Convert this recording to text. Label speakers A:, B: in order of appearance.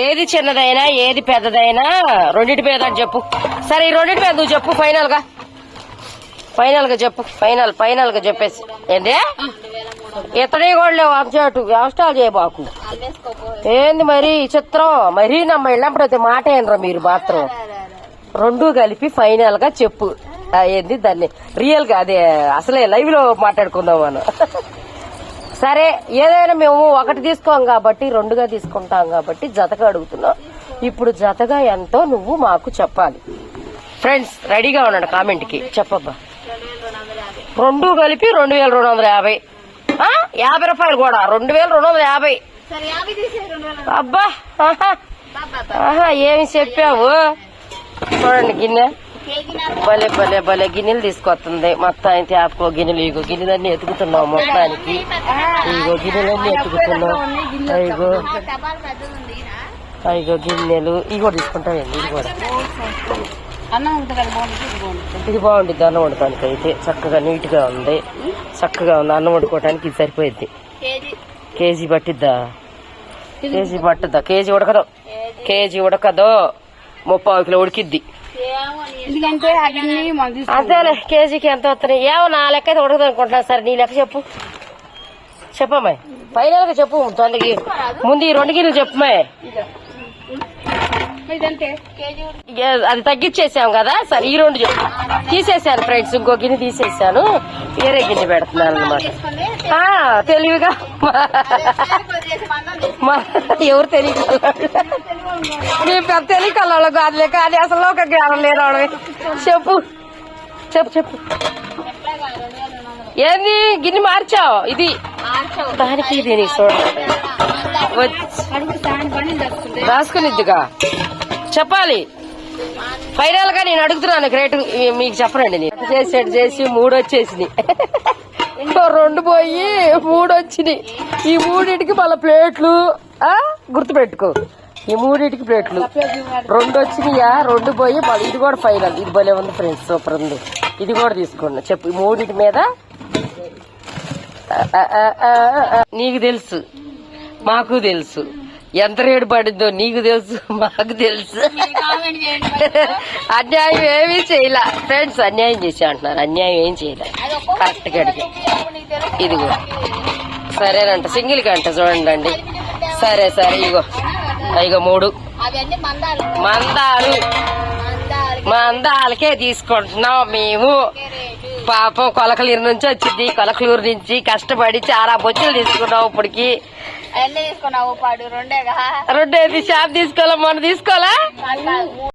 A: ఏది చిన్నదైనా ఏది పెద్దదైనా రెండింటి అని చెప్పు. సరే ఈ రెండింటి నువ్వు చెప్పు ఫైనల్గా ఫైనల్గా చెప్పు ఫైనల్ ఫైనల్గా చెప్పేసి. ఏంది? ఇతడే కూడా లేవు అబ్జెక్ట్ వ్యవస్థలు చేయబాకు ఏంది మరి ఈ చిత్రం? మరీ నమ్మ వెళ్ళినప్పుడు అయితే మాట ఏంట్రా మీరు మాత్రం? రెండు కలిపి ఫైనల్గా చెప్పు ఏంది దాన్ని? రియల్గా అదే అసలే లైవ్లో మాట్లాడుకుందాం మనం. సరే ఏదైనా మేము ఒకటి తీసుకోం కాబట్టి రెండుగా తీసుకుంటాం కాబట్టి జతగా అడుగుతున్నాం. ఇప్పుడు జతగా ఎంతో నువ్వు మాకు చెప్పాలి. ఫ్రెండ్స్ రెడీగా ఉన్నాడు కామెంట్కి. చెప్పబ్బా.
B: రెండు
A: కలిపి రెండు వేల రెండు వందల యాభై. యాభై రూపాయలు కూడా. రెండు వేల రెండు వందల యాభై. అబ్బా. ఆహా ఏమి చెప్పావు? చూడండి గిన్నె. భలే భలే భలే గిన్నెలు తీసుకొస్తుంది. మొత్తం అయితే ఆపుకో గిన్నెలు ఇగో గిన్నెలన్నీ ఎతుకుతున్నావు మొత్తానికి. ఇగో గిన్నెలన్నీ ఎతుకుతున్నావు. ఇగో
B: టపాల్
A: ఇగో గిన్నెలు. ఇవి కూడా తీసుకుంటామండి ఇది కూడా
B: ఇది బాగుంటుంది
A: అన్నం వండుకోవడానికి అయితే. చక్కగా నీట్గా ఉంది. చక్కగా ఉంది. అన్నం వండుకోవడానికి ఇది సరిపోయింది
B: కేజీ
A: పట్టిద్దా? కేజీ పట్టుద్దా? కేజీ ఉడకదు. కేజీ ఉడకదు. ముప్పావు కిలో ఉడికిద్ది.
C: ఎందుకంటే అవన్నీ
A: అంతేలే కేజీకి ఎంత వస్తున్నాయి? ఏమో నా లెక్క అయితే ఉడకదు అనుకుంటున్నా సరే. నీ లెక్క చెప్పు. చెప్పమ్మాయి ఫైనల్గా చెప్పు తొందరకి ముందు ఈ రెండు గిన్నెలు చెప్పమ్మాయి అది తగ్గించేసాం కదా సరే ఈ రెండు తీసేసాను ఫ్రెండ్స్ ఇంకో గిన్నె తీసేసాను వేరే గిన్నె పెడుతున్నాను అనమాట తెలివిగా ఎవరు తెలియదు మీ పెద్ద తెలియకల్లో కాదులే కానీ అసలు ఒక జ్ఞానం వాళ్ళవి. చెప్పు చెప్పు చెప్పు
B: కాదు.
A: ఏంది గిన్నె మార్చావు ఇది. దానికి దీనికి చూడండి రాసుకునిద్దిగా చెప్పాలి. ఫైనల్గా నేను అడుగుతున్నాను గ్రేట్ మీకు చెప్పనండి నేను. చేసి చేసి మూడు వచ్చేసింది రెండు పోయి మూడు వచ్చినాయి. ఈ మూడింటికి మళ్ళీ ప్లేట్లు గుర్తుపెట్టుకో. ఈ మూడింటికి ప్లేట్లు. రెండు వచ్చినాయా? రెండు పోయి మళ్ళీ ఇది కూడా ఫైనల్ ఇది భలే ఉంది ఫ్రెండ్స్ సూపర్ ఉంది. ఇది కూడా తీసుకోండి. చెప్పు ఈ మూడింటి మీద? నీకు తెలుసు. మాకు తెలుసు. ఎంత రేటు పడిందో నీకు తెలుసు మాకు తెలుసు. అన్యాయం ఏమీ చేయలే. ఫ్రెండ్స్ అన్యాయం చేసి అంటున్నారు. అన్యాయం ఏం చేయలే.
B: అది ఒక్కొక్క
A: కరెక్ట్ గడికి
B: అప్పుడు నీకు తెలుసు
A: ఇదిగో. సరేనంట. సింగిల్ గంట చూడండి అండి సరే సరే ఇగో. ఇగో మూడు.
B: మందాలు.
A: మందాలు.
B: మందాలు
A: మందాలకే తీసుకుంటున్నాం మేము. పాపం కొలకలూరు నుంచి వచ్చింది. కొలకలూరు నుంచి కష్టపడి చాలా బొచ్చులు ఇప్పటికి.
B: తీసుకున్నావు రెండేగా?
A: రెండేది షాప్ తీసుకోవాలా మొన్న తీసుకోవాలా?